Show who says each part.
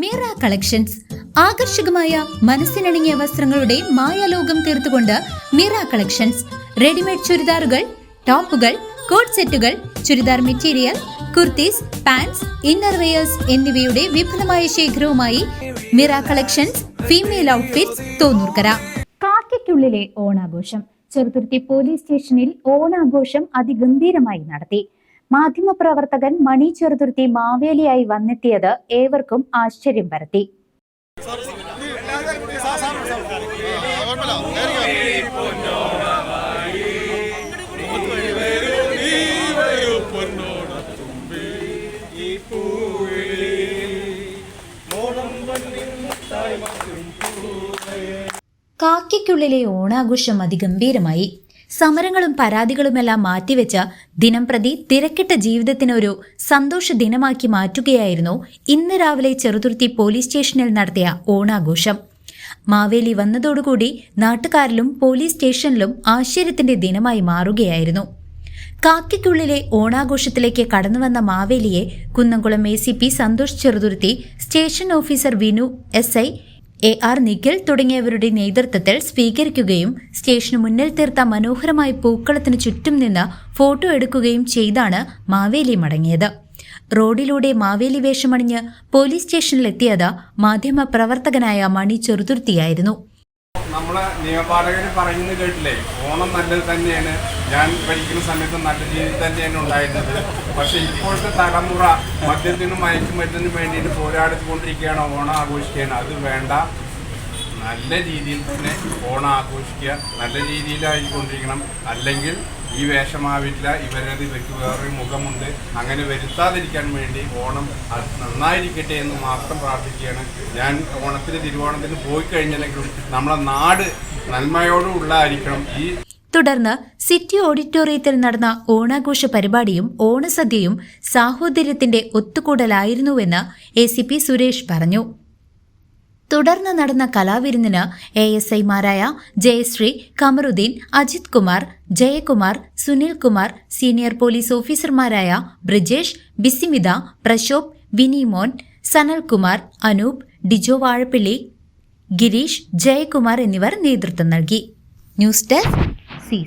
Speaker 1: Meera collections. ആകർഷകമായ മനസ്സിനണിഞ്ഞ വസ്ത്രങ്ങളുടെ മായാലോകം തീർത്തുകൊണ്ട് മീറ കളക്ഷൻസ്. റെഡിമെയ്ഡ് ചുരിദാറുകൾ ടോപ്പുകൾ കോട്ട് സെറ്റുകൾ churidar material kurtis pants innerwears എന്നിവയുടെ വിപുലമായ ശേഖരവുമായി Mira collections female outfits Thonnurkara.
Speaker 2: കാക്കയ്ക്കുള്ളിലെ ഓണാഘോഷം. ചെറുതുരുത്തി പോലീസ് സ്റ്റേഷനിൽ ഓണാഘോഷം അതിഗംഭീരമായി നടത്തി. മാധ്യമപ്രവർത്തകൻ മണി ചെറുതുരുത്തി മാവേലിയായി വന്നെത്തിയത് ഏവർക്കും ആശ്ചര്യം പരത്തി.
Speaker 1: കാക്കയ്ക്കുള്ളിലെ ഓണാഘോഷം അതിഗംഭീരമായി. സമരങ്ങളും പരാതികളുമെല്ലാം മാറ്റിവെച്ച ദിനംപ്രതി തിരക്കിട്ട ജീവിതത്തിനൊരു സന്തോഷ ദിനമാക്കി മാറ്റുകയായിരുന്നു ഇന്ന് രാവിലെ ചെറുതുരുത്തി പോലീസ് സ്റ്റേഷനിൽ നടത്തിയ ഓണാഘോഷം. മാവേലി വന്നതോടുകൂടി നാട്ടുകാരിലും പോലീസ് സ്റ്റേഷനിലും ആശ്ചര്യത്തിന്റെ ദിനമായി മാറുകയായിരുന്നു. കാക്കിക്കുള്ളിലെ ഓണാഘോഷത്തിലേക്ക് കടന്നുവന്ന മാവേലിയെ Kunnamkulam A C P Santhosh Cheruthuruthy station officer Vinu S I A R Nikhil തുടങ്ങിയവരുടെ നേതൃത്വത്തിൽ സ്വീകരിക്കുകയും സ്റ്റേഷന് മുന്നിൽ തീർത്ത മനോഹരമായ പൂക്കളത്തിന് ചുറ്റും നിന്ന് ഫോട്ടോ എടുക്കുകയും ചെയ്താണ് മാവേലി മടങ്ങിയത്. റോഡിലൂടെ മാവേലി വേഷമണിഞ്ഞ് പോലീസ് സ്റ്റേഷനിലെത്തിയത് മാധ്യമ പ്രവർത്തകനായ മണി ചെറുതുരുത്തിയായിരുന്നു.
Speaker 3: നമ്മളെ നിയമപാലകർ പറയുന്നത് കേട്ടില്ലേ? ഓണം നല്ലത് തന്നെയാണ്. ഞാൻ ഭരിക്കുന്ന സമയത്ത് നല്ല രീതിയിൽ തന്നെയാണ് ഉണ്ടായിരുന്നത്. പക്ഷെ ഇപ്പോഴത്തെ തലമുറ മദ്യത്തിനും മയക്കുമരുന്നിനും വേണ്ടിയിട്ട് പോരാടിക്കൊണ്ടിരിക്കുകയാണ് ഓണം ആഘോഷിക്കുകയാണ്. അത് വേണ്ട. നല്ല രീതിയിൽ തന്നെ ഓണം ആഘോഷിക്കുക. നല്ല രീതിയിലായിക്കൊണ്ടിരിക്കണം. അല്ലെങ്കിൽ ഈ വേഷമാവില്ല. ഇവരത് ഇവയ്ക്ക് വേറൊരു മുഖമുണ്ട്. അങ്ങനെ വരുത്താതിരിക്കാൻ വേണ്ടി ഓണം നന്നായിരിക്കട്ടെ എന്ന് മാത്രം പ്രാർത്ഥിക്കുകയാണ്. ഞാൻ ഓണത്തിന് തിരുവോണത്തിന് പോയി കഴിഞ്ഞില്ലെങ്കിലും നമ്മളെ നാട് നന്മയോടുള്ളായിരിക്കണം ഈ
Speaker 1: തുടർന്ന് സിറ്റി ഓഡിറ്റോറിയത്തിൽ നടന്ന ഓണാഘോഷ പരിപാടിയും ഓണസദ്യയും സാഹോദര്യത്തിന്റെ ഒത്തുകൂടലായിരുന്നുവെന്ന് എ സുരേഷ് പറഞ്ഞു. തുടർന്ന് നടന്ന കലാവിരുന്നിന് എ എസ് ഐമാരായ ജയശ്രീ കമറുദ്ദീൻ അജിത് കുമാർ ജയകുമാർ സുനിൽ കുമാർ സീനിയർ പോലീസ് ഓഫീസർമാരായ ബ്രിജേഷ് ബിസിമിത പ്രശോഭ് വിനിമോൻ സനൽകുമാർ അനൂപ് ഡിജോ വാഴപ്പിള്ളി ഗിരീഷ് ജയകുമാർ എന്നിവർ നേതൃത്വം നൽകി. News desk C